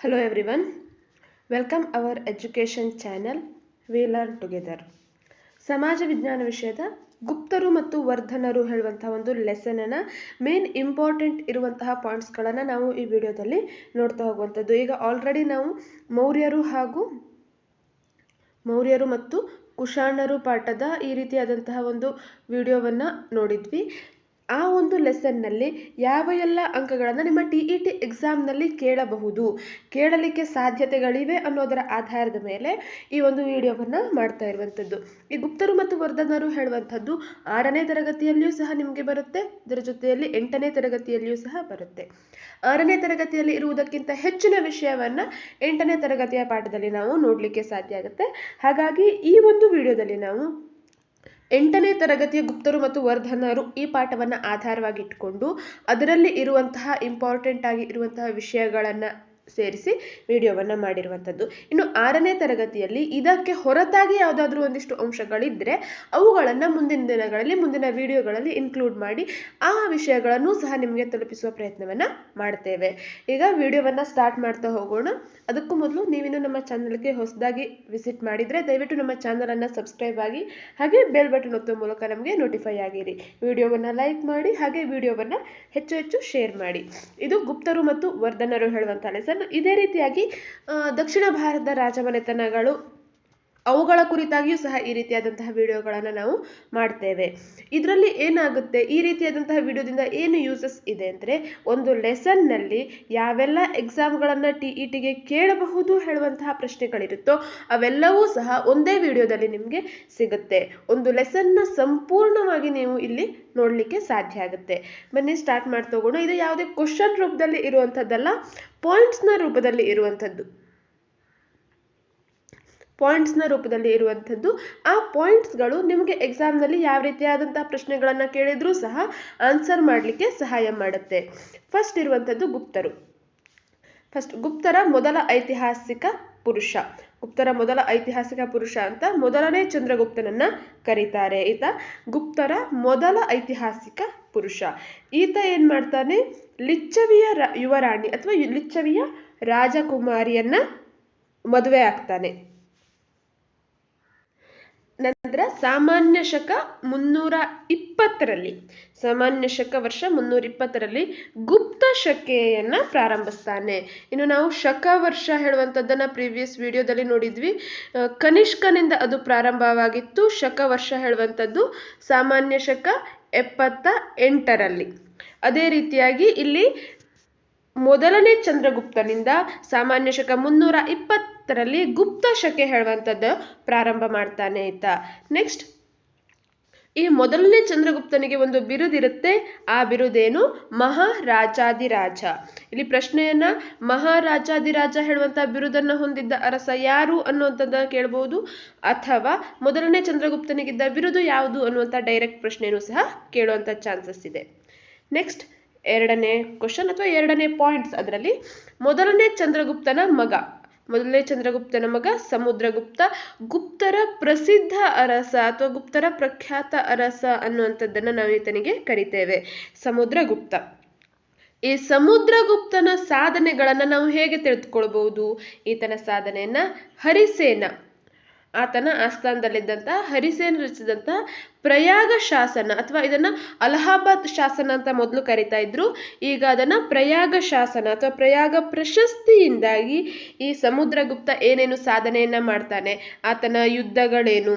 Hello everyone, welcome our education channel We Learn Together. ಸಮಾಜ ವಿಜ್ಞಾನ ವಿಷಯದ ಗುಪ್ತರು ಮತ್ತು ವರ್ಧನರು ಹೇಳುವಂತಹ ಒಂದು ಲೆಸನನ್ನು ಮೇನ್ ಇಂಪಾರ್ಟೆಂಟ್ ಇರುವಂತಹ ಪಾಯಿಂಟ್ಸ್ಗಳನ್ನು ನಾವು ಈ ವಿಡಿಯೋದಲ್ಲಿ ನೋಡ್ತಾ ಹೋಗುವಂಥದ್ದು. ಈಗ ಆಲ್ರೆಡಿ ನಾವು ಮೌರ್ಯರು ಹಾಗೂ ಮೌರ್ಯರು ಮತ್ತು ಕುಶಾಣರು ಪಾಠದ ಈ ರೀತಿಯಾದಂತಹ ಒಂದು ವಿಡಿಯೋವನ್ನು ನೋಡಿದ್ವಿ. ಆ ಒಂದು ಲೆಸನ್ನಲ್ಲಿ ಯಾವ ಎಲ್ಲ ಅಂಕಗಳನ್ನು ನಿಮ್ಮ ಟಿ ಇ ಟಿ ಎಕ್ಸಾಮ್ನಲ್ಲಿ ಕೇಳಬಹುದು. ಕೇಳಲಿಕ್ಕೆ ಸಾಧ್ಯತೆಗಳಿವೆ ಅನ್ನೋದರ ಆಧಾರದ ಮೇಲೆ ಈ ಒಂದು ವಿಡಿಯೋವನ್ನು ಮಾಡ್ತಾ ಇರುವಂಥದ್ದು ಈ ಗುಪ್ತರು ಮತ್ತು ವರ್ಧನರು ಹೇಳುವಂಥದ್ದು ಆರನೇ ತರಗತಿಯಲ್ಲಿಯೂ ಸಹ ನಿಮಗೆ ಬರುತ್ತೆ, ಇದರ ಜೊತೆಯಲ್ಲಿ ಎಂಟನೇ ತರಗತಿಯಲ್ಲಿಯೂ ಸಹ ಬರುತ್ತೆ. ಆರನೇ ತರಗತಿಯಲ್ಲಿ ಇರುವುದಕ್ಕಿಂತ ಹೆಚ್ಚಿನ ವಿಷಯವನ್ನು ಎಂಟನೇ ತರಗತಿಯ ಪಾಠದಲ್ಲಿ ನಾವು ನೋಡಲಿಕ್ಕೆ ಸಾಧ್ಯ ಆಗುತ್ತೆ. ಹಾಗಾಗಿ ಈ ಒಂದು ವಿಡಿಯೋದಲ್ಲಿ ನಾವು ಎಂಟನೇ ತರಗತಿಯ ಗುಪ್ತರು ಮತ್ತು ವರ್ಧನರು ಈ ಪಾಠವನ್ನು ಆಧಾರವಾಗಿ ಇಟ್ಕೊಂಡು ಅದರಲ್ಲಿ ಇರುವಂತಹ ಇಂಪಾರ್ಟೆಂಟ್ ಆಗಿ ಇರುವಂತಹ ವಿಷಯಗಳನ್ನು ಸೇರಿಸಿ ವಿಡಿಯೋವನ್ನು ಮಾಡಿರುವಂಥದ್ದು. ಇನ್ನು ಆರನೇ ತರಗತಿಯಲ್ಲಿ ಇದಕ್ಕೆ ಹೊರತಾಗಿ ಯಾವುದಾದ್ರೂ ಒಂದಿಷ್ಟು ಅಂಶಗಳಿದ್ದರೆ ಅವುಗಳನ್ನು ಮುಂದಿನ ದಿನಗಳಲ್ಲಿ, ಮುಂದಿನ ವಿಡಿಯೋಗಳಲ್ಲಿ ಇನ್ಕ್ಲೂಡ್ ಮಾಡಿ ಆ ವಿಷಯಗಳನ್ನು ಸಹ ನಿಮಗೆ ತಲುಪಿಸುವ ಪ್ರಯತ್ನವನ್ನು ಮಾಡ್ತೇವೆ. ಈಗ ವಿಡಿಯೋವನ್ನು ಸ್ಟಾರ್ಟ್ ಮಾಡ್ತಾ ಹೋಗೋಣ. ಅದಕ್ಕೂ ಮೊದಲು ನೀವಿನ್ನು ನಮ್ಮ ಚಾನಲ್ಗೆ ಹೊಸದಾಗಿ ವಿಸಿಟ್ ಮಾಡಿದರೆ ದಯವಿಟ್ಟು ನಮ್ಮ ಚಾನಲನ್ನು ಸಬ್ಸ್ಕ್ರೈಬ್ ಆಗಿ, ಹಾಗೆ ಬೆಲ್ ಬಟನ್ ಒತ್ತುವ ಮೂಲಕ ನಮಗೆ ನೋಟಿಫೈ ಆಗಿರಿ. ವಿಡಿಯೋವನ್ನು ಲೈಕ್ ಮಾಡಿ, ಹಾಗೆ ವಿಡಿಯೋವನ್ನು ಹೆಚ್ಚು ಹೆಚ್ಚು ಶೇರ್ ಮಾಡಿ. ಇದು ಗುಪ್ತರು ಮತ್ತು ವರ್ಧನರು ಹೇಳುವಂಥ ಲೆಸನ್ ಇದೇ ರೀತಿಯಾಗಿ ದಕ್ಷಿಣ ಭಾರತದ ರಾಜಮನೆತನಗಳು ಅವುಗಳ ಕುರಿತಾಗಿಯೂ ಸಹ ಈ ರೀತಿಯಾದಂತಹ ವಿಡಿಯೋಗಳನ್ನು ನಾವು ಮಾಡ್ತೇವೆ. ಇದರಲ್ಲಿ ಏನಾಗುತ್ತೆ? ಈ ರೀತಿಯಾದಂತಹ ವಿಡಿಯೋದಿಂದ ಏನು ಯೂಸಸ್ ಇದೆ ಅಂದರೆ, ಒಂದು ಲೆಸನ್ನಲ್ಲಿ ಯಾವೆಲ್ಲ ಎಕ್ಸಾಮ್ಗಳನ್ನು ಟಿ ಇ ಟಿಗೆ ಕೇಳಬಹುದು ಹೇಳುವಂತಹ ಪ್ರಶ್ನೆಗಳಿರುತ್ತೋ ಅವೆಲ್ಲವೂ ಸಹ ಒಂದೇ ವಿಡಿಯೋದಲ್ಲಿ ನಿಮಗೆ ಸಿಗುತ್ತೆ. ಒಂದು ಲೆಸನ್ನ ಸಂಪೂರ್ಣವಾಗಿ ನೀವು ಇಲ್ಲಿ ನೋಡಲಿಕ್ಕೆ ಸಾಧ್ಯ ಆಗುತ್ತೆ. ಬನ್ನಿ ಸ್ಟಾರ್ಟ್ ಮಾಡಿ ಹೋಗೋಣ. ಇದು ಯಾವುದೇ ಕ್ವಶನ್ ರೂಪದಲ್ಲಿ ಇರುವಂಥದ್ದಲ್ಲ ಪಾಯಿಂಟ್ಸ್ನ ರೂಪದಲ್ಲಿ ಇರುವಂಥದ್ದು ಪಾಯಿಂಟ್ಸ್ನ ರೂಪದಲ್ಲಿ ಇರುವಂಥದ್ದು, ಆ ಪಾಯಿಂಟ್ಸ್ಗಳು ನಿಮಗೆ ಎಕ್ಸಾಮ್ನಲ್ಲಿ ಯಾವ ರೀತಿಯಾದಂತಹ ಪ್ರಶ್ನೆಗಳನ್ನು ಕೇಳಿದರೂ ಸಹ ಆನ್ಸರ್ ಮಾಡಲಿಕ್ಕೆ ಸಹಾಯ ಮಾಡುತ್ತೆ. ಫಸ್ಟ್ ಇರುವಂಥದ್ದು ಗುಪ್ತರು. ಫಸ್ಟ್ ಗುಪ್ತರ ಮೊದಲ ಐತಿಹಾಸಿಕ ಪುರುಷ. ಗುಪ್ತರ ಮೊದಲ ಐತಿಹಾಸಿಕ ಪುರುಷ ಅಂತ ಮೊದಲನೇ ಚಂದ್ರಗುಪ್ತನನ್ನ ಕರೀತಾರೆ. ಈತ ಗುಪ್ತರ ಮೊದಲ ಐತಿಹಾಸಿಕ ಪುರುಷ. ಈತ ಏನ್ ಮಾಡ್ತಾನೆ? ಲಿಚ್ಚವಿಯ ಯುವರಾಣಿ ಅಥವಾ ಲಿಚ್ಚವಿಯ ರಾಜಕುಮಾರಿಯನ್ನ ಮದುವೆ ಆಗ್ತಾನೆ. ಸಾಮಾನ್ಯ ಶಕ ಮುನ್ನೂರ ಇಪ್ಪತ್ತರಲ್ಲಿ. ಸಾಮಾನ್ಯ ಶಕ ವರ್ಷ ಮುನ್ನೂರ ಇಪ್ಪತ್ತರಲ್ಲಿ ಗುಪ್ತ ಶಕೆಯನ್ನ ಪ್ರಾರಂಭಿಸ್ತಾನೆ. ಇನ್ನು ನಾವು ಶಕ ವರ್ಷ ಹೇಳುವಂತದ್ದನ್ನ ಪ್ರೀವಿಯಸ್ ವಿಡಿಯೋದಲ್ಲಿ ನೋಡಿದ್ವಿ. ಕನಿಷ್ಕನಿಂದ ಅದು ಪ್ರಾರಂಭವಾಗಿತ್ತು. ಶಕ ವರ್ಷ ಹೇಳುವಂಥದ್ದು ಸಾಮಾನ್ಯ ಶಕ ಎಪ್ಪತ್ತ ಎಂಟರಲ್ಲಿ. ಅದೇ ರೀತಿಯಾಗಿ ಇಲ್ಲಿ ಮೊದಲನೇ ಚಂದ್ರಗುಪ್ತನಿಂದ ಸಾಮಾನ್ಯ ಶಕ ಮುನ್ನೂರ ಇಪ್ಪತ್ತರಲ್ಲಿ ಗುಪ್ತ ಶಕೆ ಹೇಳುವಂಥದ್ದು ಪ್ರಾರಂಭ ಮಾಡ್ತಾನೆ ಆಯ್ತಾ ನೆಕ್ಸ್ಟ್ ಈ ಮೊದಲನೇ ಚಂದ್ರಗುಪ್ತನಿಗೆ ಒಂದು ಬಿರುದಿರುತ್ತೆ ಆ ಬಿರುದೇನು ಮಹಾರಾಜಾದಿರಾಜ ಇಲ್ಲಿ ಪ್ರಶ್ನೆಯನ್ನ ಮಹಾರಾಜಾದಿರಾಜ ಹೇಳುವಂತಹ ಬಿರುದನ್ನ ಹೊಂದಿದ್ದ ಅರಸ ಯಾರು ಅನ್ನುವಂಥದ್ದನ್ನ ಕೇಳಬಹುದು ಅಥವಾ ಮೊದಲನೇ ಚಂದ್ರಗುಪ್ತನಿಗಿದ್ದ ಬಿರುದು ಯಾವುದು ಅನ್ನುವಂಥ ಡೈರೆಕ್ಟ್ ಪ್ರಶ್ನೆಯೂ ಸಹ ಕೇಳುವಂಥ ಚಾನ್ಸಸ್ ಇದೆ. ನೆಕ್ಸ್ಟ್ ಎರಡನೇ ಕ್ವಶನ್ ಅಥವಾ ಎರಡನೇ ಪಾಯಿಂಟ್ಸ್ ಅದರಲ್ಲಿ ಮೊದಲನೇ ಚಂದ್ರಗುಪ್ತನ ಮಗ. ಮೊದಲನೇ ಚಂದ್ರಗುಪ್ತನ ಮಗ, ಸಮುದ್ರಗುಪ್ತ, ಗುಪ್ತರ ಪ್ರಸಿದ್ಧ ಅರಸ ಅಥವಾ ಗುಪ್ತರ ಪ್ರಖ್ಯಾತ ಅರಸ ಅನ್ನುವಂಥದ್ದನ್ನು ನಾವು ಈತನಿಗೆ ಕರಿತೇವೆ, ಸಮುದ್ರಗುಪ್ತ. ಈ ಸಮುದ್ರಗುಪ್ತನ ಸಾಧನೆಗಳನ್ನು ನಾವು ಹೇಗೆ ತಿಳಿದುಕೊಳ್ಬಹುದು? ಈತನ ಸಾಧನೆಯನ್ನ ಹರಿಸೇನ. ಆತನ ಆಸ್ಥಾನದಲ್ಲಿದ್ದಂಥ ಹರಿಸೇನ್ ರಚಿಸಿದಂಥ ಪ್ರಯಾಗ ಶಾಸನ ಅಥವಾ ಇದನ್ನ ಅಲಹಾಬಾದ್ ಶಾಸನ ಅಂತ ಮೊದಲು ಕರಿತಾ ಇದ್ರು. ಈಗ ಅದನ್ನ ಪ್ರಯಾಗ ಶಾಸನ ಅಥವಾ ಪ್ರಯಾಗ ಪ್ರಶಸ್ತಿಯಿಂದಾಗಿ ಈ ಸಮುದ್ರಗುಪ್ತ ಏನೇನು ಸಾಧನೆಯನ್ನ ಮಾಡ್ತಾನೆ, ಆತನ ಯುದ್ಧಗಳೇನು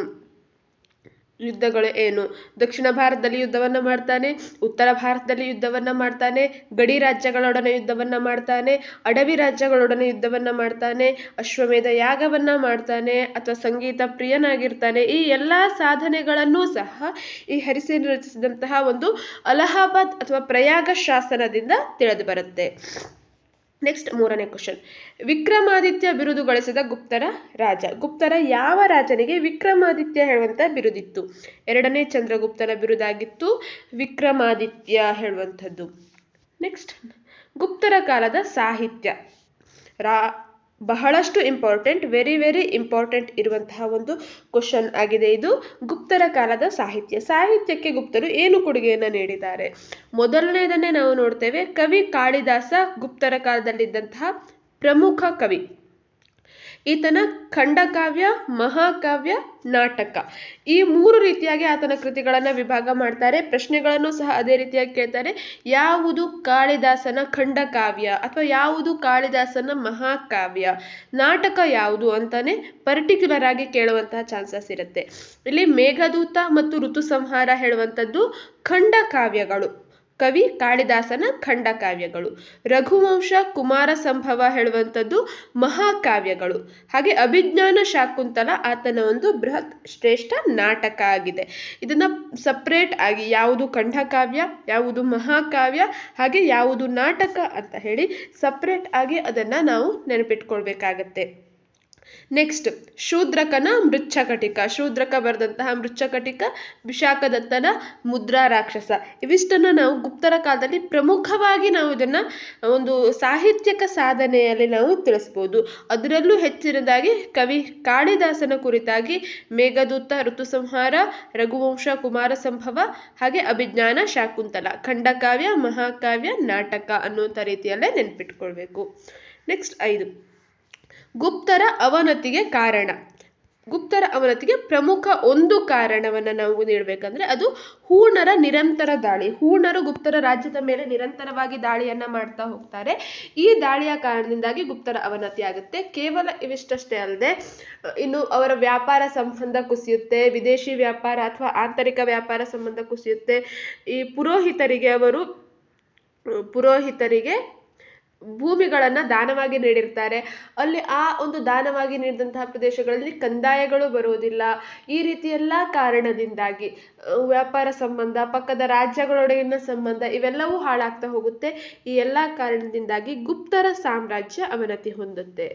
ಯುದ್ಧಗಳು ಏನು? ದಕ್ಷಿಣ ಭಾರತದಲ್ಲಿ ಯುದ್ಧವನ್ನ ಮಾಡ್ತಾನೆ, ಉತ್ತರ ಭಾರತದಲ್ಲಿ ಯುದ್ಧವನ್ನ ಮಾಡ್ತಾನೆ, ಗಡಿ ರಾಜ್ಯಗಳೊಡನೆ ಯುದ್ಧವನ್ನ ಮಾಡ್ತಾನೆ, ಅಡವಿ ರಾಜ್ಯಗಳೊಡನೆ ಯುದ್ಧವನ್ನ ಮಾಡ್ತಾನೆ, ಅಶ್ವಮೇಧ ಯಾಗವನ್ನ ಮಾಡ್ತಾನೆ ಅಥವಾ ಸಂಗೀತ ಪ್ರಿಯನಾಗಿರ್ತಾನೆ, ಈ ಎಲ್ಲ ಸಾಧನೆಗಳನ್ನೂ ಸಹ ಈ ಹರಿಸೇನ್ ರಚಿಸಿದಂತಹ ಒಂದು ಅಲಹಾಬಾದ್ ಅಥವಾ ಪ್ರಯಾಗ ಶಾಸನದಿಂದ ತಿಳಿದು ಬರುತ್ತೆ. ನೆಕ್ಸ್ಟ್ ಮೂರನೇ ಕ್ವಶನ್ ವಿಕ್ರಮಾದಿತ್ಯ ಬಿರುದು ಗಳಿಸಿದ ಗುಪ್ತರ ರಾಜ. ಗುಪ್ತರ ಯಾವ ರಾಜನಿಗೆ ವಿಕ್ರಮಾದಿತ್ಯ ಹೇಳುವಂತ ಬಿರುದಿತ್ತು? ಎರಡನೇ ಚಂದ್ರಗುಪ್ತನ ಬಿರುದಾಗಿತ್ತು, ವಿಕ್ರಮಾದಿತ್ಯ ಹೇಳುವಂಥದ್ದು. ನೆಕ್ಸ್ಟ್ ಗುಪ್ತರ ಕಾಲದ ಸಾಹಿತ್ಯ. ರಾ ಬಹಳಷ್ಟು ಇಂಪಾರ್ಟೆಂಟ್ ವೆರಿ ವೆರಿ ಇಂಪಾರ್ಟೆಂಟ್ ಇರುವಂತಹ ಒಂದು ಕ್ವಶನ್ ಆಗಿದೆ ಇದು. ಗುಪ್ತರ ಕಾಲದ ಸಾಹಿತ್ಯ. ಸಾಹಿತ್ಯಕ್ಕೆ ಗುಪ್ತರು ಏನು ಕೊಡುಗೆಯನ್ನು ನೀಡಿದ್ದಾರೆ? ಮೊದಲನೇದನ್ನೇ ನಾವು ನೋಡ್ತೇವೆ. ಕವಿ ಕಾಳಿದಾಸ ಗುಪ್ತರ ಕಾಲದಲ್ಲಿದ್ದಂತಹ ಪ್ರಮುಖ ಕವಿ. ಈತನ ಖಂಡಕಾವ್ಯ, ಮಹಾಕಾವ್ಯ, ನಾಟಕ. ಈ ಮೂರು ರೀತಿಯಾಗಿ ಆತನ ಕೃತಿಗಳನ್ನು ವಿಭಾಗ ಮಾಡ್ತಾರೆ. ಪ್ರಶ್ನೆಗಳನ್ನು ಸಹ ಅದೇ ರೀತಿಯಾಗಿ ಕೇಳ್ತಾರೆ. ಯಾವುದು ಕಾಳಿದಾಸನ ಖಂಡಕಾವ್ಯ ಅಥವಾ ಯಾವುದು ಕಾಳಿದಾಸನ ಮಹಾಕಾವ್ಯ? ನಾಟಕ ಯಾವುದು ಅಂತಾನೆ ಪರ್ಟಿಕ್ಯುಲರ್ ಆಗಿ ಕೇಳುವಂತಹ ಚಾನ್ಸಸ್ ಇರುತ್ತೆ. ಇಲ್ಲಿ ಮೇಘದೂತ ಮತ್ತು ಋತು ಸಂಹಾರ ಹೇಳುವಂಥದ್ದು ಖಂಡಕಾವ್ಯಗಳು. ಕವಿ ಕಾಳಿದಾಸನ ಖಂಡಕಾವ್ಯಗಳು ರಘುವಂಶ ಕುಮಾರ ಸಂಭವ ಹೇಳುವಂಥದ್ದು ಮಹಾಕಾವ್ಯಗಳು ಹಾಗೆ ಅಭಿಜ್ಞಾನ ಶಾಕುಂತಲ ಆತನ ಒಂದು ಬೃಹತ್ ಶ್ರೇಷ್ಠ ನಾಟಕ ಆಗಿದೆ. ಇದನ್ನ ಸಪ್ರೇಟ್ ಆಗಿ ಯಾವುದು ಖಂಡಕಾವ್ಯ ಯಾವುದು ಮಹಾಕಾವ್ಯ ಹಾಗೆ ಯಾವುದು ನಾಟಕ ಅಂತ ಹೇಳಿ ಸಪ್ರೇಟ್ ಆಗಿ ಅದನ್ನ ನಾವು ನೆನಪಿಟ್ಕೊಳ್ಬೇಕಾಗತ್ತೆ. ನೆಕ್ಸ್ಟ್ ಶೂದ್ರಕನ ಮೃಚ್ಛಕಟಿಕ. ಶೂದ್ರಕ ಬರೆದಂತಹ ಮೃಚ್ಛಕಟಿಕ, ವಿಶಾಖದತ್ತನ, ಮುದ್ರಾ ರಾಕ್ಷಸ. ಇವಿಷ್ಟನ್ನ ನಾವು ಗುಪ್ತರ ಕಾಲದಲ್ಲಿ ಪ್ರಮುಖವಾಗಿ ನಾವು ಇದನ್ನ ಒಂದು ಸಾಹಿತ್ಯಕ ಸಾಧನೆಯಲ್ಲಿ ನಾವು ತಿಳಿಸ್ಬೋದು. ಅದರಲ್ಲೂ ಹೆಚ್ಚಿನದಾಗಿ ಕವಿ ಕಾಳಿದಾಸನ ಕುರಿತಾಗಿ ಮೇಘದೂತ, ಋತುಸಂಹಾರ, ರಘುವಂಶ ಕುಮಾರ ಸಂಭವ ಹಾಗೆ ಅಭಿಜ್ಞಾನ, ಶಾಕುಂತಲ, ಖಂಡಕಾವ್ಯ, ಮಹಾಕಾವ್ಯ, ನಾಟಕ ಅನ್ನುವಂಥ ರೀತಿಯಲ್ಲೇ ನೆನ್ಪಿಟ್ಕೊಳ್ಬೇಕು. ನೆಕ್ಸ್ಟ್ ಐದು. ಗುಪ್ತರ ಅವನತಿಗೆ ಕಾರಣ. ಗುಪ್ತರ ಅವನತಿಗೆ ಪ್ರಮುಖ ಒಂದು ಕಾರಣವನ್ನು ನಾವು ನೀಡಬೇಕಂದ್ರೆ ಅದು ಹೂಣರ ನಿರಂತರ ದಾಳಿ. ಹೂಣರು ಗುಪ್ತರ ರಾಜ್ಯದ ಮೇಲೆ ನಿರಂತರವಾಗಿ ದಾಳಿಯನ್ನ ಮಾಡ್ತಾ ಹೋಗ್ತಾರೆ. ಈ ದಾಳಿಯ ಕಾರಣದಿಂದಾಗಿ ಗುಪ್ತರ ಅವನತಿ ಆಗುತ್ತೆ. ಕೇವಲ ಇವಿಷ್ಟಷ್ಟೇ ಅಲ್ಲದೆ ಇನ್ನು ಅವರ ವ್ಯಾಪಾರ ಸಂಬಂಧ ಕುಸಿಯುತ್ತೆ, ವಿದೇಶಿ ವ್ಯಾಪಾರ ಅಥವಾ ಆಂತರಿಕ ವ್ಯಾಪಾರ ಸಂಬಂಧ ಕುಸಿಯುತ್ತೆ. ಈ ಪುರೋಹಿತರಿಗೆ ಅವರು, ಪುರೋಹಿತರಿಗೆ ಭೂಮಿಗಳನ್ನು ದಾನವಾಗಿ ನೀಡಿರ್ತಾರೆ. ಅಲ್ಲಿ ಆ ಒಂದು ದಾನವಾಗಿ ನೀಡಿದಂತಹ ಪ್ರದೇಶಗಳಲ್ಲಿ ಕಂದಾಯಗಳು ಬರುವುದಿಲ್ಲ. ಈ ರೀತಿ ಎಲ್ಲ ಕಾರಣದಿಂದಾಗಿ ವ್ಯಾಪಾರ ಸಂಬಂಧ, ಪಕ್ಕದ ರಾಜ್ಯಗಳೊಡಗಿನ ಸಂಬಂಧ ಇವೆಲ್ಲವೂ ಹಾಳಾಗ್ತಾ ಹೋಗುತ್ತೆ. ಈ ಎಲ್ಲ ಕಾರಣದಿಂದಾಗಿ ಗುಪ್ತರ ಸಾಮ್ರಾಜ್ಯ ಅವನತಿ ಹೊಂದುತ್ತೆ.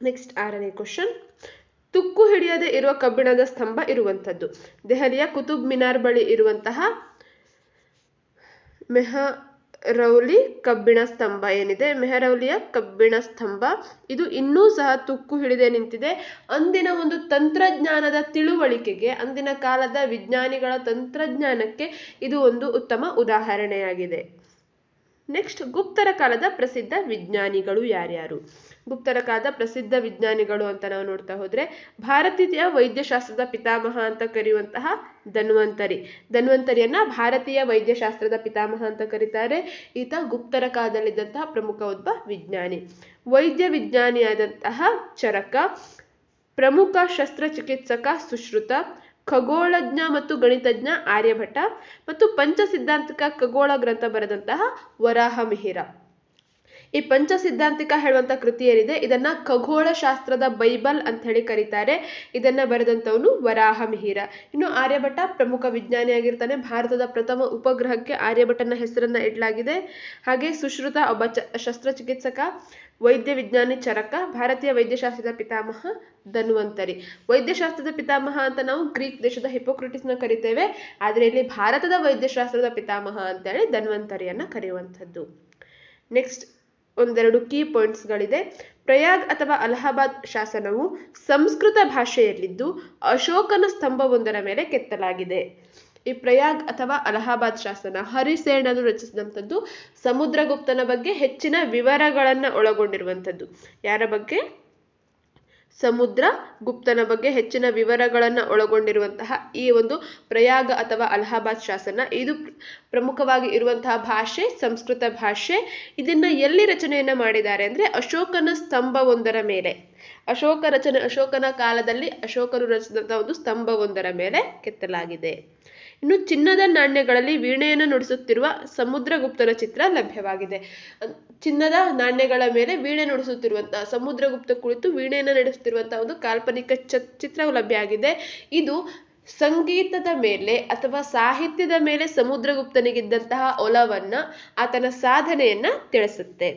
ನೆಕ್ಸ್ಟ್ ಆರನೇ ಕ್ವಶನ್ ತುಕ್ಕು ಹಿಡಿಯದೆ ಇರುವ ಕಬ್ಬಿಣದ ಸ್ತಂಭ ಇರುವಂಥದ್ದು. ದೆಹಲಿಯ ಕುತುಬ್ ಮಿನಾರ್ ಬಳಿ ಇರುವಂತಹ ಮೆಹ ರೌಲಿ ಕಬ್ಬಿಣ ಸ್ತಂಭ ಏನಿದೆ? ಮೆಹರೌಲಿಯ ಕಬ್ಬಿಣ ಸ್ತಂಭ. ಇದು ಇನ್ನೂ ಸಹ ತುಕ್ಕು ಹಿಡಿದೇ ನಿಂತಿದೆ. ಅಂದಿನ ಒಂದು ತಂತ್ರಜ್ಞಾನದ ತಿಳುವಳಿಕೆಗೆ, ಅಂದಿನ ಕಾಲದ ವಿಜ್ಞಾನಿಗಳ ತಂತ್ರಜ್ಞಾನಕ್ಕೆ ಇದು ಒಂದು ಉತ್ತಮ ಉದಾಹರಣೆಯಾಗಿದೆ. ನೆಕ್ಸ್ಟ್ ಗುಪ್ತರ ಕಾಲದ ಪ್ರಸಿದ್ಧ ವಿಜ್ಞಾನಿಗಳು ಯಾರ್ಯಾರು? ಗುಪ್ತರ ಕಾಲದ ಪ್ರಸಿದ್ಧ ವಿಜ್ಞಾನಿಗಳು ಅಂತ ನಾವು ನೋಡ್ತಾ ಹೋದ್ರೆ, ಭಾರತೀಯ ವೈದ್ಯಶಾಸ್ತ್ರದ ಪಿತಾಮಹ ಅಂತ ಕರೆಯುವಂತಹ ಧನ್ವಂತರಿ. ಧನ್ವಂತರಿಯನ್ನ ಭಾರತೀಯ ವೈದ್ಯಶಾಸ್ತ್ರದ ಪಿತಾಮಹ ಅಂತ ಕರೀತಾರೆ. ಈತ ಗುಪ್ತರ ಕಾಲದಲ್ಲಿದ್ದಂತಹ ಪ್ರಮುಖ ಒಬ್ಬ ವಿಜ್ಞಾನಿ. ವೈದ್ಯ ವಿಜ್ಞಾನಿಯಾದಂತಹ ಚರಕ, ಪ್ರಮುಖ ಶಸ್ತ್ರಚಿಕಿತ್ಸಕ ಸುಶ್ರುತ ಖಗೋಳಜ್ಞ ಮತ್ತು ಗಣಿತಜ್ಞ ಆರ್ಯಭಟ ಮತ್ತು ಪಂಚಸಿದ್ಧಾಂತಿಕ ಖಗೋಳ ಗ್ರಂಥ ಬರೆದಂತಹ ವರಾಹ ಮಿಹಿರ ಪಂಚ ಸಿದ್ಧಾಂತಿಕ ಹೇಳುವಂತ ಕೃತಿ ಏನಿದೆ, ಇದನ್ನ ಖಗೋಳ ಶಾಸ್ತ್ರದ ಬೈಬಲ್ ಅಂತ ಹೇಳಿ ಕರೀತಾರೆ. ಇದನ್ನ ಬರೆದಂತವನು ವರಾಹ ಮಿಹಿರ ಇನ್ನು ಆರ್ಯಭಟ ಪ್ರಮುಖ ವಿಜ್ಞಾನಿಯಾಗಿರ್ತಾನೆ ಭಾರತದ ಪ್ರಥಮ ಉಪಗ್ರಹಕ್ಕೆ ಆರ್ಯಭಟನ ಹೆಸರನ್ನ ಇಡಲಾಗಿದೆ. ಹಾಗೆ ಸುಶ್ರುತ ಒಬ್ಬ ಶಸ್ತ್ರಚಿಕಿತ್ಸಕ, ವೈದ್ಯ ವಿಜ್ಞಾನಿ ಚರಕ, ಭಾರತೀಯ ವೈದ್ಯಶಾಸ್ತ್ರದ ಪಿತಾಮಹ ಧನ್ವಂತರಿ. ವೈದ್ಯಶಾಸ್ತ್ರದ ಪಿತಾಮಹ ಅಂತ ನಾವು ಗ್ರೀಕ್ ದೇಶದ ಹಿಪೋಕ್ರಿಟಿಸ್ನ ಕರಿತೇವೆ. ಆದರೆ ಇಲ್ಲಿ ಭಾರತದ ವೈದ್ಯಶಾಸ್ತ್ರದ ಪಿತಾಮಹ ಅಂತೇಳಿ ಧನ್ವಂತರಿಯನ್ನ ಕರೆಯುವಂಥದ್ದು. ನೆಕ್ಸ್ಟ್ ಒಂದೆರಡು ಕೀ ಪಾಯಿಂಟ್ಸ್ಗಳಿದೆ ಪ್ರಯಾಗ್ ಅಥವಾ ಅಲಹಾಬಾದ್ ಶಾಸನವು ಸಂಸ್ಕೃತ ಭಾಷೆಯಲ್ಲಿದ್ದು ಅಶೋಕನ ಸ್ತಂಭವೊಂದರ ಮೇಲೆ ಕೆತ್ತಲಾಗಿದೆ. ಈ ಪ್ರಯಾಗ್ ಅಥವಾ ಅಲಹಾಬಾದ್ ಶಾಸನ ಹರಿಸೇನನು ರಚಿಸಿದಂಥದ್ದು ಸಮುದ್ರಗುಪ್ತನ ಬಗ್ಗೆ ಹೆಚ್ಚಿನ ವಿವರಗಳನ್ನು ಒಳಗೊಂಡಿರುವಂಥದ್ದು. ಯಾರ ಬಗ್ಗೆ? ಸಮುದ್ರ ಗುಪ್ತನ ಬಗ್ಗೆ ಹೆಚ್ಚಿನ ವಿವರಗಳನ್ನು ಒಳಗೊಂಡಿರುವಂತಹ ಈ ಒಂದು ಪ್ರಯಾಗ ಅಥವಾ ಅಲಹಾಬಾದ್ ಶಾಸನ. ಇದು ಪ್ರಮುಖವಾಗಿ ಇರುವಂತಹ ಭಾಷೆ, ಸಂಸ್ಕೃತ ಭಾಷೆ. ಇದನ್ನ ಎಲ್ಲಿ ರಚನೆಯನ್ನ ಮಾಡಿದ್ದಾರೆ ಅಂದ್ರೆ ಅಶೋಕನ ಸ್ತಂಭವೊಂದರ ಮೇಲೆ. ಅಶೋಕ ರಚನೆ, ಅಶೋಕನ ಕಾಲದಲ್ಲಿ ಅಶೋಕರು ರಚಿಸಿದಂತಹ ಒಂದು ಸ್ತಂಭವೊಂದರ ಮೇಲೆ ಕೆತ್ತಲಾಗಿದೆ. ಇನ್ನು ಚಿನ್ನದ ನಾಣ್ಯಗಳಲ್ಲಿ ವೀಣೆಯನ್ನು ನುಡಿಸುತ್ತಿರುವ ಸಮುದ್ರಗುಪ್ತನ ಚಿತ್ರ ಲಭ್ಯವಾಗಿದೆ. ಚಿನ್ನದ ನಾಣ್ಯಗಳ ಮೇಲೆ ವೀಣೆ ನುಡಿಸುತ್ತಿರುವಂತಹ ಸಮುದ್ರಗುಪ್ತ ಕುಳಿತು ವೀಣೆಯನ್ನು ನಡೆಸುತ್ತಿರುವಂತಹ ಒಂದು ಕಾಲ್ಪನಿಕ ಚಿತ್ರವು ಲಭ್ಯ ಆಗಿದೆ. ಇದು ಸಂಗೀತದ ಮೇಲೆ ಅಥವಾ ಸಾಹಿತ್ಯದ ಮೇಲೆ ಸಮುದ್ರಗುಪ್ತನಿಗಿದ್ದಂತಹ ಒಲವನ್ನ ಆತನ ಸಾಧನೆಯನ್ನ ತಿಳಿಸುತ್ತೆ.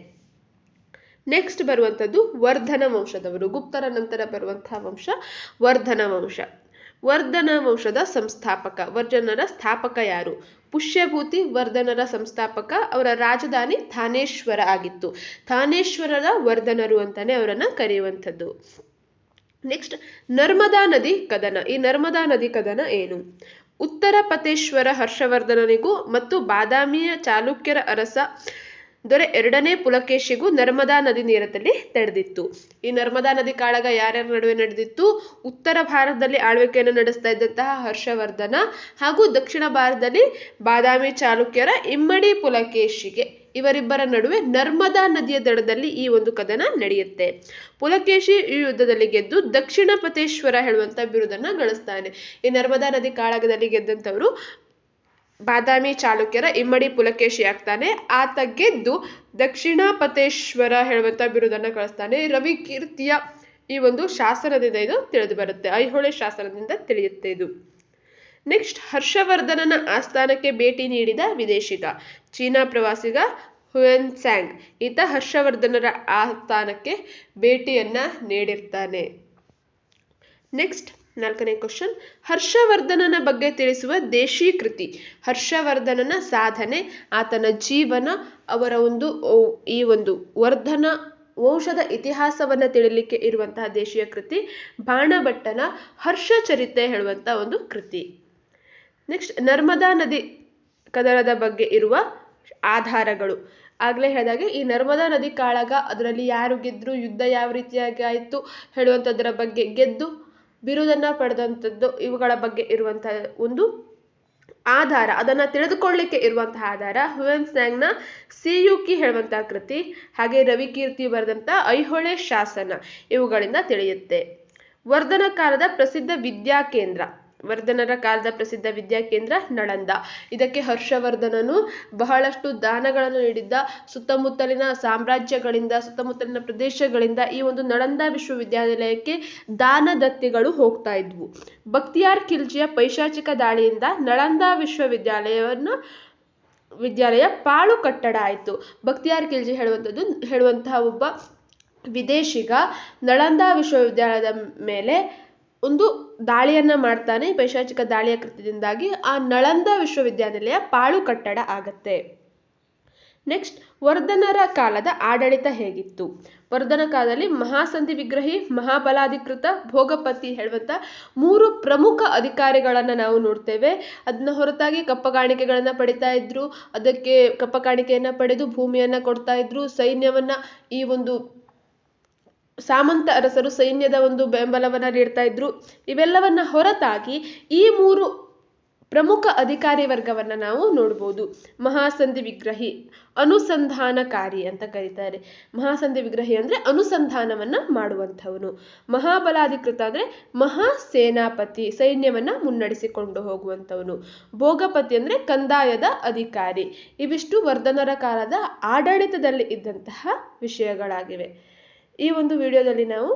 ನೆಕ್ಸ್ಟ್ ಬರುವಂಥದ್ದು ವರ್ಧನ ವಂಶದವರು, ಗುಪ್ತರ ನಂತರ ಬರುವಂತಹ ವಂಶ ವರ್ಧನ ವಂಶ. ವರ್ಧನ ವಂಶದ ಸಂಸ್ಥಾಪಕ. ವರ್ಜನರ ಸ್ಥಾಪಕ ಯಾರು? ಪುಷ್ಯಭೂತಿ ವರ್ಧನರ ಸಂಸ್ಥಾಪಕ. ಅವರ ರಾಜಧಾನಿ ಥಾನೇಶ್ವರ ಆಗಿತ್ತು. ಥಾನೇಶ್ವರದ ವರ್ಧನರು ಅಂತಾನೆ ಅವರನ್ನ ಕರೆಯುವಂಥದ್ದು. ನೆಕ್ಸ್ಟ್ ನರ್ಮದಾ ನದಿ ಕದನ. ಈ ನರ್ಮದಾ ನದಿ ಕದನ ಏನು? ಉತ್ತರ ಪತೇಶ್ವರ ಹರ್ಷವರ್ಧನನಿಗೂ ಮತ್ತು ಬಾದಾಮಿಯ ಚಾಲುಕ್ಯರ ಅರಸ ದೊರೆ ಎರಡನೇ ಪುಲಕೇಶಿಗೂ ನರ್ಮದಾ ನದಿ ನೀರದಲ್ಲಿ ತಡೆದಿತ್ತು. ಈ ನರ್ಮದಾ ನದಿ ಕಾಳಗ ಯಾರ್ಯಾರ ನಡುವೆ ನಡೆದಿತ್ತು? ಉತ್ತರ ಭಾರತದಲ್ಲಿ ಆಳ್ವಿಕೆಯನ್ನು ನಡೆಸ್ತಾ ಇದ್ದಂತಹ ಹರ್ಷವರ್ಧನ ಹಾಗೂ ದಕ್ಷಿಣ ಭಾರತದಲ್ಲಿ ಬಾದಾಮಿ ಚಾಲುಕ್ಯರ ಇಮ್ಮಡಿ ಪುಲಕೇಶಿಗೆ ಇವರಿಬ್ಬರ ನಡುವೆ ನರ್ಮದಾ ನದಿಯ ದಡದಲ್ಲಿ ಈ ಒಂದು ಕದನ ನಡೆಯುತ್ತೆ. ಪುಲಕೇಶಿ ಈ ಯುದ್ಧದಲ್ಲಿ ಗೆದ್ದು ದಕ್ಷಿಣ ಪತೇಶ್ವರ ಹೇಳುವಂತ ಬಿರುದನ್ನ ಗಳಿಸ್ತಾನೆ. ಈ ನರ್ಮದಾ ನದಿ ಕಾಳಗದಲ್ಲಿ ಗೆದ್ದಂಥವರು ಬಾದಾಮಿ ಚಾಲುಕ್ಯರ ಇಮ್ಮಡಿ ಪುಲಕೇಶಿ ಆಗ್ತಾನೆ ಆತ ಗೆದ್ದು ದಕ್ಷಿಣ ಪತೇಶ್ವರ ಹೇಳುವಂತ ಬಿರುದನ್ನ ಕಳಿಸ್ತಾನೆ. ರವಿ ಕೀರ್ತಿಯ ಈ ಒಂದು ಶಾಸನದಿಂದ ಇದು ತಿಳಿದು ಬರುತ್ತೆ ಐಹೊಳೆ ಶಾಸನದಿಂದ ತಿಳಿಯುತ್ತೆ ಇದು. ನೆಕ್ಸ್ಟ್ ಹರ್ಷವರ್ಧನನ ಆಸ್ಥಾನಕ್ಕೆ ಭೇಟಿ ನೀಡಿದ ವಿದೇಶಿಗ, ಚೀನಾ ಪ್ರವಾಸಿಗ ಹುಯನ್ ಸ್ಯಾಂಗ್. ಈತ ಹರ್ಷವರ್ಧನರ ಆಸ್ಥಾನಕ್ಕೆ ಭೇಟಿಯನ್ನ ನೀಡಿರ್ತಾನೆ. ನೆಕ್ಸ್ಟ್ ನಾಲ್ಕನೇ ಕ್ವಶನ್ ಹರ್ಷವರ್ಧನನ ಬಗ್ಗೆ ತಿಳಿಸುವ ದೇಶಿ ಕೃತಿ. ಹರ್ಷವರ್ಧನನ ಸಾಧನೆ, ಆತನ ಜೀವನ, ಅವರ ಒಂದು ಈ ಒಂದು ವರ್ಧನ, ವಂಶದ ಇತಿಹಾಸವನ್ನು ತಿಳಿಲಿಕ್ಕೆ ಇರುವಂತಹ ದೇಶೀಯ ಕೃತಿ, ಬಾಣಭಟ್ಟನ ಹರ್ಷಚರಿತೆ ಹೇಳುವಂತ ಒಂದು ಕೃತಿ. ನೆಕ್ಸ್ಟ್ ನರ್ಮದಾ ನದಿ ಕದನದ ಬಗ್ಗೆ ಇರುವ ಆಧಾರಗಳು. ಆಗ್ಲೇ ಹೇಳಿದಾಗೆ ಈ ನರ್ಮದಾ ನದಿ ಕಾಳಗ, ಅದರಲ್ಲಿ ಯಾರು ಗೆದ್ರು, ಯುದ್ಧ ಯಾವ ರೀತಿಯಾಗಿ ಆಯಿತು ಹೇಳುವಂಥದ್ರ ಬಗ್ಗೆ ಗೆದ್ದು ಬಿರುದನ್ನ ಪಡೆದಂಥದ್ದು ಇವುಗಳ ಬಗ್ಗೆ ಇರುವಂತಹ ಒಂದು ಆಧಾರ. ಅದನ್ನ ತಿಳಿದುಕೊಳ್ಳಿಕ್ಕೆ ಇರುವಂತಹ ಆಧಾರ. ಹುಯನ್ ಸ್ಯಾಂಗ್ನ ಕಿ ಹೇಳುವಂತಹ ಕೃತಿ, ಹಾಗೆ ರವಿಕೀರ್ತಿ ಬರೆದಂತ ಐಹೊಳೆ ಶಾಸನ ಇವುಗಳಿಂದ ತಿಳಿಯುತ್ತೆ. ವರ್ಧನ ಕಾಲದ ಪ್ರಸಿದ್ಧ ವಿದ್ಯಾ ಕೇಂದ್ರ. ವರ್ಧನರ ಕಾಲದ ಪ್ರಸಿದ್ಧ ವಿದ್ಯಾಕೇಂದ್ರ ನಳಂದ. ಇದಕ್ಕೆ ಹರ್ಷವರ್ಧನನು ಬಹಳಷ್ಟು ದಾನಗಳನ್ನು ನೀಡಿದ್ದ. ಸುತ್ತಮುತ್ತಲಿನ ಸಾಮ್ರಾಜ್ಯಗಳಿಂದ, ಸುತ್ತಮುತ್ತಲಿನ ಪ್ರದೇಶಗಳಿಂದ ಈ ಒಂದು ನಳಂದ ವಿಶ್ವವಿದ್ಯಾನಿಲಯಕ್ಕೆ ದಾನದತ್ತಿಗಳು ಹೋಗ್ತಾ ಇದ್ವು. ಬಕ್ತಿಯಾರ್ ಖಿಲ್ಜಿಯ ಪೈಶಾಚಿಕ ದಾಳಿಯಿಂದ ನಳಂದ ವಿಶ್ವವಿದ್ಯಾಲಯವನ್ನು, ವಿದ್ಯಾಲಯ ಪಾಳು ಕಟ್ಟಡ ಆಯಿತು. ಬಕ್ತಿಯಾರ್ ಖಿಲ್ಜಿ ಹೇಳುವಂಥದ್ದು, ಹೇಳುವಂತಹ ಒಬ್ಬ ವಿದೇಶಿಗ ನಳಂದ ವಿಶ್ವವಿದ್ಯಾಲಯದ ಮೇಲೆ ಒಂದು ದಾಳಿಯನ್ನ ಮಾಡ್ತಾನೆ, ಪೈಶಾಚಿಕ ದಾಳಿಯ ಕೃತ್ಯದಿಂದಾಗಿ ಆ ನಳಂದ ವಿಶ್ವವಿದ್ಯಾನಿಲಯ ಪಾಳು ಕಟ್ಟಡ ಆಗತ್ತೆ. ನೆಕ್ಸ್ಟ್, ವರ್ಧನರ ಕಾಲದ ಆಡಳಿತ ಹೇಗಿತ್ತು? ವರ್ಧನ ಕಾಲದಲ್ಲಿ ಮಹಾಸಂಧಿ ವಿಗ್ರಹಿ, ಮಹಾಬಲಾಧಿಕೃತ, ಭೋಗಪತಿ ಹೇಳುವಂತ ಮೂರು ಪ್ರಮುಖ ಅಧಿಕಾರಿಗಳನ್ನ ನಾವು ನೋಡ್ತೇವೆ. ಅದನ್ನ ಹೊರತಾಗಿ ಕಪ್ಪಕಾಣಿಕೆಗಳನ್ನ ಪಡಿತಾ ಇದ್ರು, ಅದಕ್ಕೆ ಕಪ್ಪಕಾಣಿಕೆಯನ್ನ ಪಡೆದು ಭೂಮಿಯನ್ನ ಕೊಡ್ತಾ ಇದ್ರು, ಸೈನ್ಯವನ್ನ ಈ ಒಂದು ಸಾಮಂತ ಅರಸರು ಸೈನ್ಯದ ಒಂದು ಬೆಂಬಲವನ್ನು ನೀಡ್ತಾ ಇದ್ರು. ಇವೆಲ್ಲವನ್ನ ಹೊರತಾಗಿ ಈ ಮೂರು ಪ್ರಮುಖ ಅಧಿಕಾರಿ ವರ್ಗವನ್ನ ನಾವು ನೋಡ್ಬೋದು. ಮಹಾಸಂಧಿ ವಿಗ್ರಹಿ ಅನುಸಂಧಾನಕಾರಿ ಅಂತ ಕರೀತಾರೆ. ಮಹಾಸಂಧಿ ವಿಗ್ರಹಿ ಅಂದ್ರೆ ಅನುಸಂಧಾನವನ್ನ ಮಾಡುವಂಥವನು. ಮಹಾಬಲಾಧಿಕೃತ ಅಂದ್ರೆ ಮಹಾ ಸೇನಾಪತಿ ಸೈನ್ಯವನ್ನ ಮುನ್ನಡೆಸಿಕೊಂಡು ಹೋಗುವಂಥವನು. ಭೋಗಪತಿ ಅಂದ್ರೆ ಕಂದಾಯದ ಅಧಿಕಾರಿ. ಇವಿಷ್ಟು ವರ್ಧನರ ಕಾಲದ ಆಡಳಿತದಲ್ಲಿ ಇದ್ದಂತಹ ವಿಷಯಗಳಾಗಿವೆ. ಈ ಒಂದು ವಿಡಿಯೋದಲ್ಲಿ ನಾವು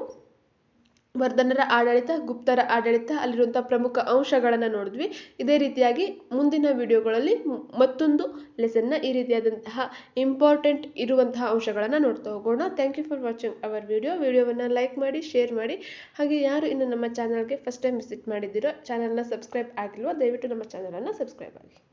ವರ್ಧನರ ಆಡಳಿತ, ಗುಪ್ತರ ಆಡಳಿತ ಅಲ್ಲಿರುವಂಥ ಪ್ರಮುಖ ಅಂಶಗಳನ್ನು ನೋಡಿದ್ವಿ. ಇದೇ ರೀತಿಯಾಗಿ ಮುಂದಿನ ವಿಡಿಯೋಗಳಲ್ಲಿ ಮತ್ತೊಂದು ಲೆಸನ್ನ ಈ ರೀತಿಯಾದಂತಹ ಇಂಪಾರ್ಟೆಂಟ್ ಇರುವಂತಹ ಅಂಶಗಳನ್ನು ನೋಡ್ತಾ ಹೋಗೋಣ. Thank you for watching our video ವಿಡಿಯೋವನ್ನು ಲೈಕ್ ಮಾಡಿ ಶೇರ್ ಮಾಡಿ. ಹಾಗೆ ಯಾರು ಇನ್ನು ನಮ್ಮ ಚಾನಲ್ಗೆ ಫಸ್ಟ್ ಟೈಮ್ ವಿಸಿಟ್ ಮಾಡಿದ್ದೀರೋ ಚಾನಲ್ನ ಸಬ್ಸ್ಕ್ರೈಬ್ ಆಗಿಲ್ವೋ, ದಯವಿಟ್ಟು ನಮ್ಮ ಚಾನಲನ್ನು ಸಬ್ಸ್ಕ್ರೈಬ್ ಆಗಿ.